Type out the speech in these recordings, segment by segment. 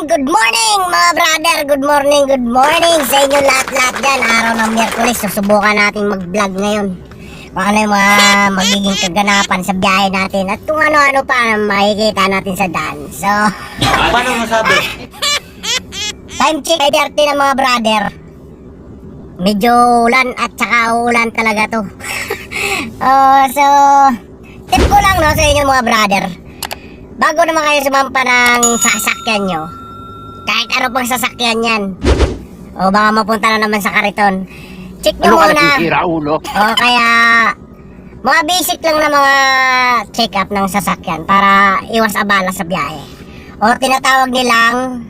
morning, good morning mga brother. Good morning, good morning sa inyo lahat-lahat dyan. Araw ng Miyerkules, susubukan natin mag-vlog ngayon. Kung ano yung mga magiging kaganapan sa biyahe natin at kung ano-ano pa makikita natin sa daan. So, Paano masabi? time check, 5.30 na mga brother. Medyo ulan at saka uulan talaga to. oh, so, tip ko lang no sa inyo mga brother. Bago naman kayo sumampa ng sasakyan nyo, kahit ano pang sasakyan yan, o baka mapunta na naman sa kariton, check nyo Ano ka muna. nasisira, ulo? O kaya, mga basic lang na mga check-up ng sasakyan para iwas abala sa biyahe. O tinatawag nilang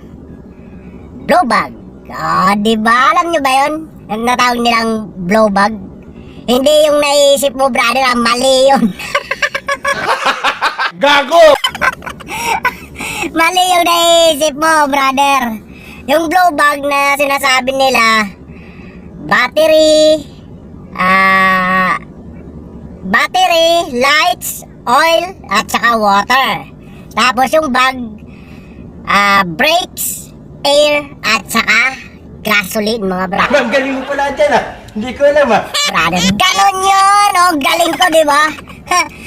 blow bag. O, di ba? Alam nyo ba yun? Yung natawag nilang blow bag? Hindi yung naisip mo, brother, ang mali yun. Gago! Mali yung naisip mo, brother. Yung blow bag na sinasabi nila, battery, ah, battery, lights, oil, at saka water. Tapos yung bag, ah, brakes, air, at saka gasoline, mga brother. Ma'am, galing mo pala dyan ah. Hindi ko alam ah. Brother, ganon yun! Oh, galing ko, di ba?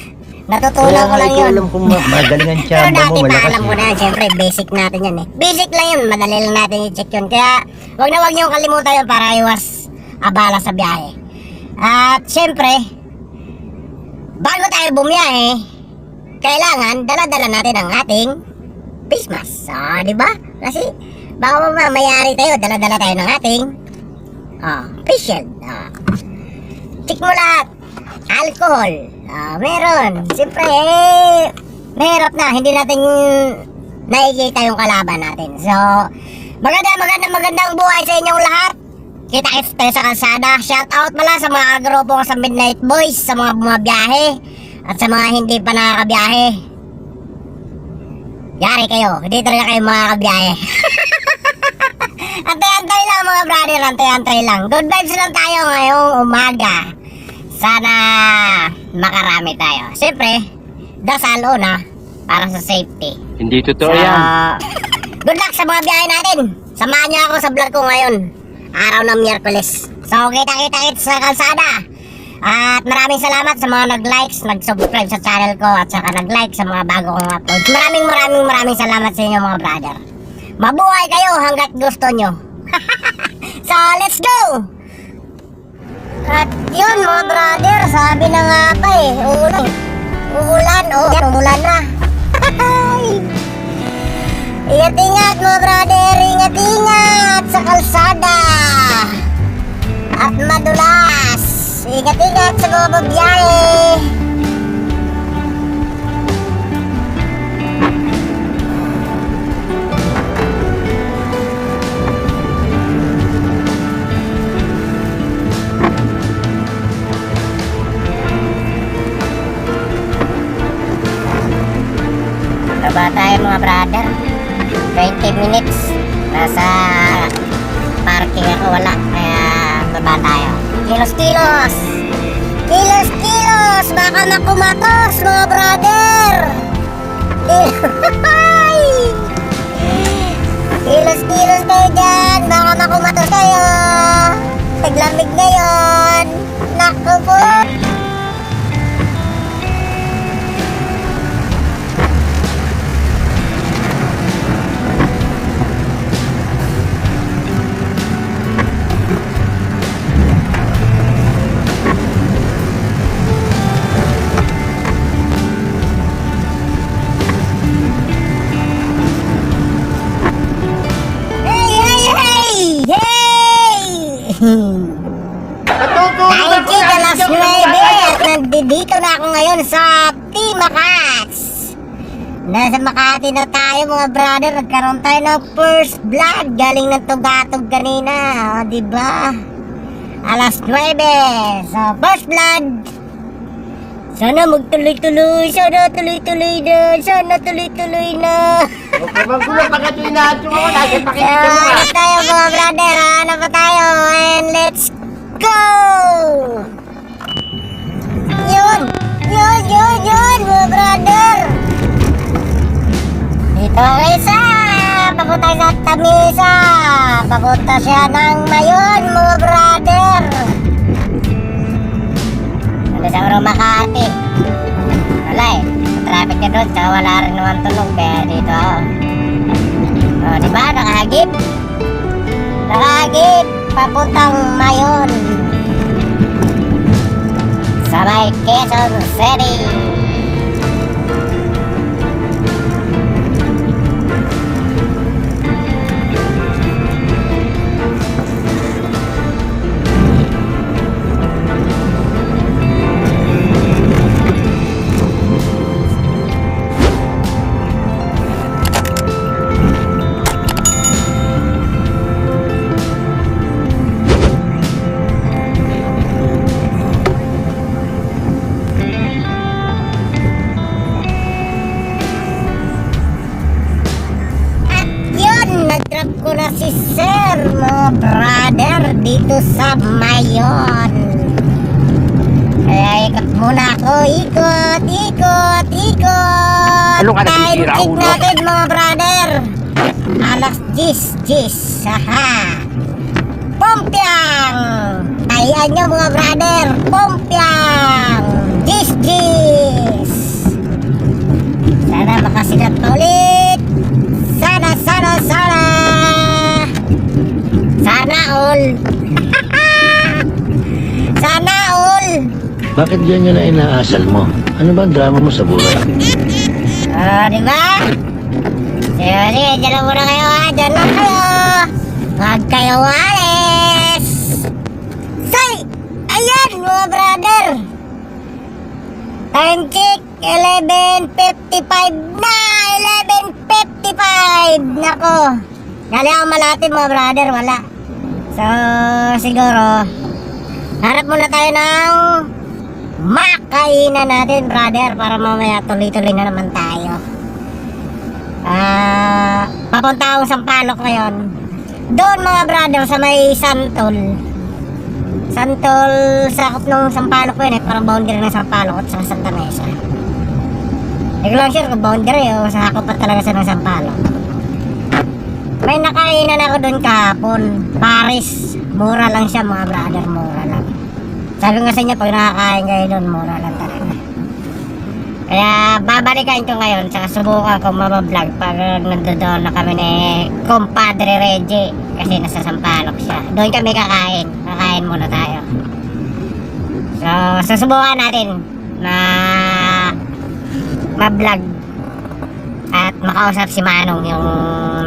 Natutunan ko lang yun. alam kung ma- magaling ang Pero tsamba dati mo, pa malakas alam ko eh. na, siyempre basic natin yan eh. Basic lang yun, madali lang natin i-check yun. Kaya wag na wag niyong kalimutan yun para iwas abala sa biyahe. At siyempre, bago tayo bumiyahe, kailangan dala-dala natin ang ating face mask. So, di ba? Kasi baka mamayari tayo, dala-dala tayo ng ating oh, face shield. Oh. Check mo lahat. Alcohol. Ah, meron. Siyempre, eh, mahirap na. Hindi natin nakikita yung kalaban natin. So, maganda, maganda, magandang buhay sa inyong lahat. Kita kits tayo sa kalsada. Shout out mala sa mga agrupo ko sa Midnight Boys, sa mga bumabiyahe, at sa mga hindi pa nakakabiyahe. Yari kayo, hindi talaga kayo makakabiyahe. Antay-antay lang mga brother, antay-antay lang. Good vibes lang tayo ngayong umaga. Sana makarami tayo. Siyempre, dasal una para sa safety. Hindi totoo So, yan. good luck sa mga biyahe natin. Samahan niyo ako sa vlog ko ngayon. Araw ng Miyerkules. So, kita-kita sa kalsada. At maraming salamat sa mga nag-likes, nag-subscribe sa channel ko at saka nag-like sa mga bago kong upload. Maraming maraming maraming salamat sa inyo mga brother. Mabuhay kayo hanggat gusto nyo. so, let's go! At yun mga brother, sabi na nga pa eh, uulan. Uulan, oh, yan, umulan na. Ingat-ingat mga brother, ingat-ingat sa kalsada. At madulas. Ingat-ingat sa mga babiyahe. Brother. 20 minutes. Nasa parking ako wala. Kaya baba tayo. Kilos kilos! Kilos kilos! Baka makumatos mga brother! Kilos kilos kayo dyan! Baka makumatos kayo! Taglamig ngayon! Naku po nandito na ako ngayon sa Timacats. Nasa Makati na tayo mga brother. Nagkaroon tayo ng first blood. Galing ng tugatog kanina. O, diba? Alas 9. So, first blood. Sana magtuloy-tuloy. Sana tuloy-tuloy na. Sana tuloy-tuloy na. Magkulang ito inaadyo ako. Lagi So, pakikita mo ano tayo mga brother? Ano pa tayo? And let's go! Kayo sa papunta sa Tamisa. Papunta siya ng Mayon, mga brother. Ano sa Oro Makati. Wala eh. Traffic na doon, tsaka wala rin naman tunog. Kaya dito ako. O, di ba? Nakahagip. Nakahagip. Papuntang Mayon. Sa may Quezon City. Sir, mga brother, dito sa Mayon. Kaya ikot muna ako, ikot, ikot, ikot. Ano ka Time check natin, mga brother. Alas 10, 10, haha. Pompiang! Tayan nyo, mga brother, pompiang! 10, 10. Bakit ganyan na inaasal mo? Ano ba ang drama mo sa buhay? Oh, di ba? Sige, dyan lang muna kayo ha. Dyan lang kayo. Huwag kayo alis. Say! Ayan, mga brother. Time check, 11.55 na! 11.55! Nako! Dali ako malati mga brother, wala. So, siguro, harap muna tayo ng makainan natin, brother, para mamaya tuloy-tuloy na naman tayo. Ah, papunta akong Sampaloc ngayon. Doon mga brother sa may Santol. Santol, sakop ng Sampaloc ko yun eh. Parang boundary ng Sampaloc at sa Santa Mesa. Hindi ko lang sure kung boundary o sakop pa talaga sa ng Sampaloc. May nakainan ako doon kahapon. Paris. Mura lang siya mga brother. Mura lang. Sabi nga sa inyo, pag nakakain kayo doon, mura lang talaga. Kaya babalikan ko ngayon, saka subukan ko mabablog pag nandoon na kami ni Compadre Reggie. Kasi nasa Sampaloc siya. Doon kami kakain. Kakain muna tayo. So, susubukan natin na ma-vlog at makausap si Manong yung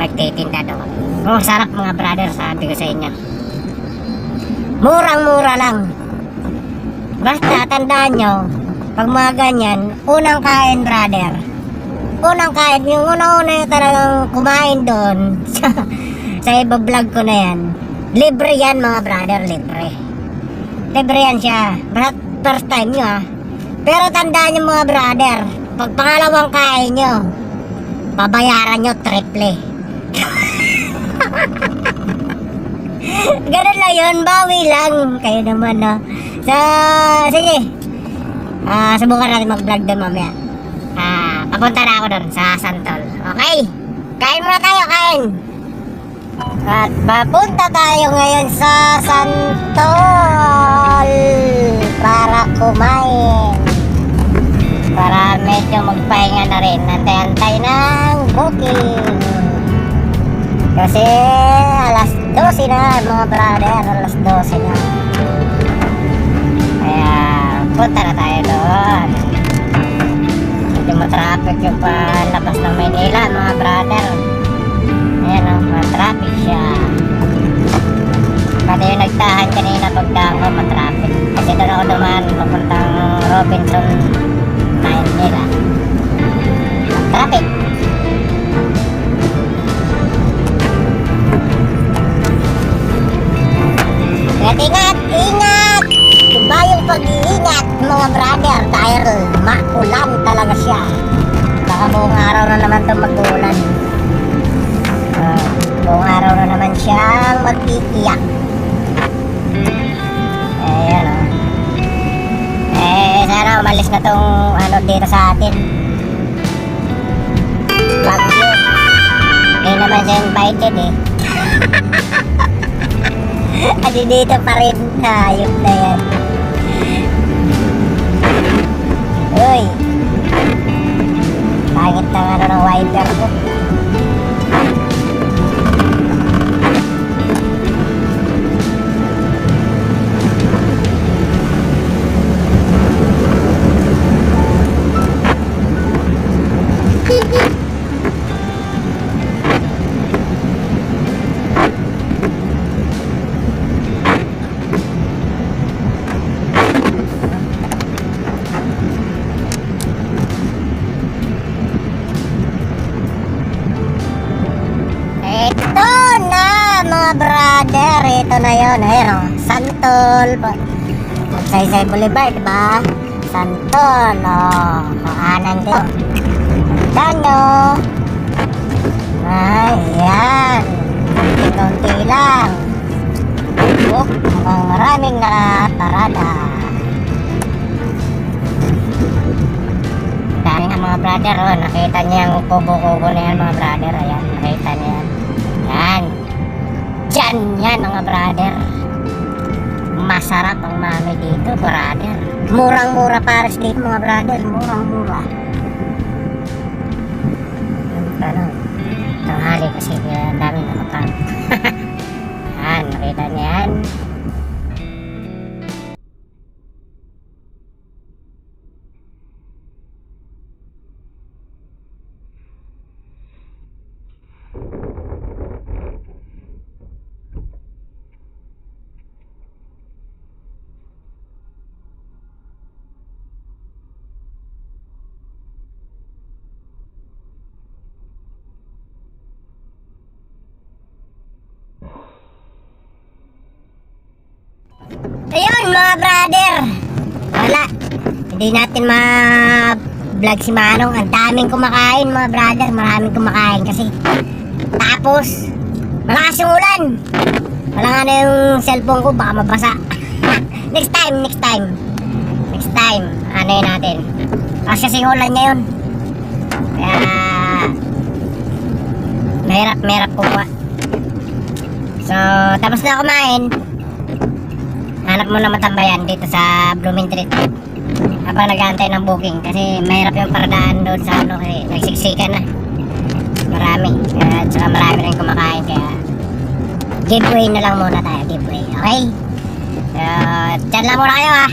nagtitinda doon. Oh, sarap mga brother, sabi ko sa inyo. Murang-mura lang. Basta tandaan nyo, pag mga ganyan, unang kain brother. Unang kain, yung unang-una yung talagang kumain doon sa, sa iba vlog ko na yan. Libre yan mga brother, libre. Libre yan siya. Basta first time nyo ah. Pero tandaan nyo mga brother, pag pangalawang kain nyo, babayaran nyo triple. Ganun lang yun, bawi lang. Kayo naman, no? So, sige. Ah, subukan natin mag-vlog doon mamaya. Ah, papunta na ako doon sa Santol. Okay? Kain muna tayo, kain! At papunta tayo ngayon sa Santol para kumain. Para medyo magpahinga na rin. Antay-antay ng booking. Kasi alas 12 na mga brother, alas 12 na. Punta na tayo doon. Medyo matraffic yung palabas ng Maynila mga brother. Ayan o, matraffic siya. Pati yung nagtahan kanina pagdako, matraffic. Kasi doon ako dumaan papuntang Robinson Maynila. Traffic. Naman siya invited eh. Adi dito pa rin. Hayop na yan. Uy. Pangit na ano ng wiper ko. Ito na yun. Ayun o. Santol. Saysay Boulevard, diba? Santol. O. Kahanan dito. Dano. Ayan. Kunti lang. Oh, mukhang maraming nakatarada. Dami nga mga brother, oh. Nakita niya ang kubo-kubo na yan mga brother. Ayan, nakita niya. Yan. Diyan yan mga brother. Masarap ang mami dito, brother. Murang-mura pares dito mga brother. Murang-mura. Ano? Tanghali kasi kaya Hindi natin ma-vlog si Manong. Ang daming kumakain mga brother. Maraming kumakain kasi. Tapos, malakas yung ulan. Wala nga na yung cellphone ko. Baka mabasa. next time, next time. Next time. Ano yun natin. Kasi kasi ulan niya yun. Kaya, mahirap, mahirap kumuha. So, tapos na kumain hanap mo na matambayan dito sa Blooming Treat habang nag-aantay ng booking kasi mahirap yung paradaan doon sa ano kasi nagsiksikan na. Marami. At saka marami rin kumakain kaya giveaway na lang muna tayo giveaway. Okay? So dyan lang muna kayo ha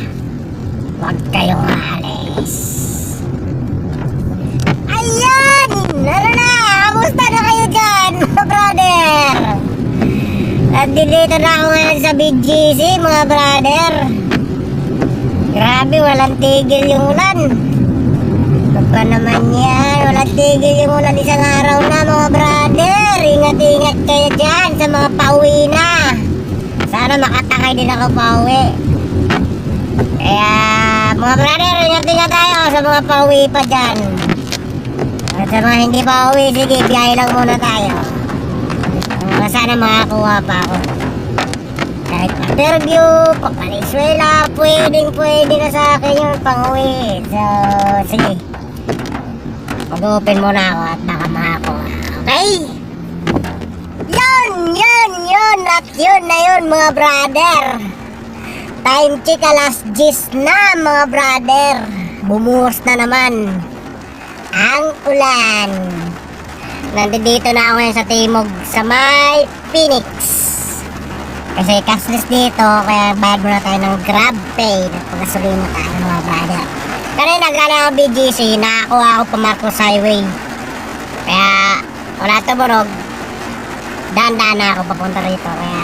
huwag kayong aalis. Ayan! Ano na? Kamusta na kayo dyan brother? At dito na ako ngayon sa BGC mga brother. Grabe, walang tigil yung ulan. Ano pa naman yan? Walang tigil yung ulan isang araw na mga brother. Ingat-ingat kayo dyan sa mga pauwi na. Sana makatakay din ako pauwi. Kaya mga brother, ingat-ingat tayo sa mga pauwi pa dyan. At sa mga hindi pauwi, sige, biyahe lang muna tayo. Sana makakuha pa ako. Kahit interview, papalisuela, pwedeng pwede na sa akin yung pang-uwi. So, sige. Mag-open muna ako at baka makakuha. Okay? Yun, yun, yun, at yun na yun mga brother. Time check alas 10 na mga brother. Bumuhos na naman ang ulan. Nandito na ako ngayon sa Timog sa may Phoenix. Kasi cashless dito, kaya bayad muna tayo ng grab pay. Nagpagasolina tayo mga brother. Kanina nagkala ako BGC, nakakuha ako pa Marcos Highway. Kaya wala tumunog. Daan-daan na ako papunta rito. Kaya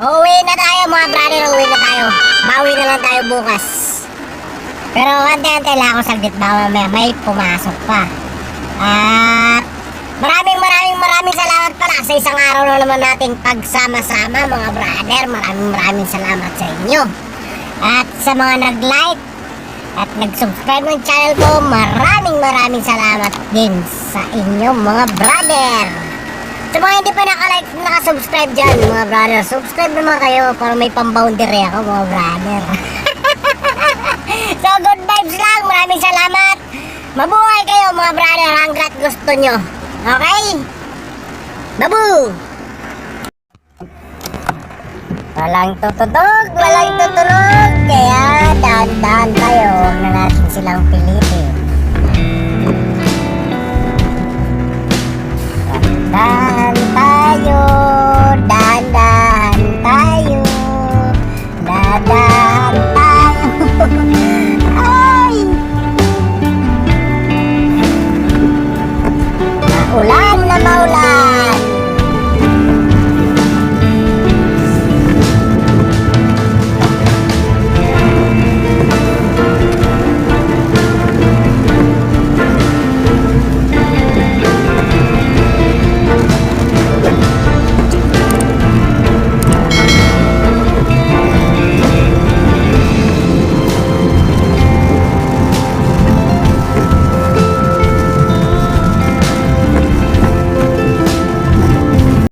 Uwi na tayo mga brother, uwi na tayo. Bawi na lang tayo bukas. Pero ante-ante lang ako saglit baka mamaya may pumasok pa. At maraming maraming maraming salamat pala sa isang araw na naman nating pagsama-sama mga brother. Maraming maraming salamat sa inyo. At sa mga nag-like at nag-subscribe ng channel ko, maraming maraming salamat din sa inyo mga brother. Sa mga hindi pa naka-like, naka-subscribe dyan mga brother, subscribe naman kayo para may pang-boundary ako mga brother. so good vibes lang, maraming salamat. Mabuhay kayo mga brother hanggat gusto nyo. Okay? Babu! Walang tutudog, walang tutunog. Kaya dahan-dahan tayo. Huwag na natin silang pilitin. Dahan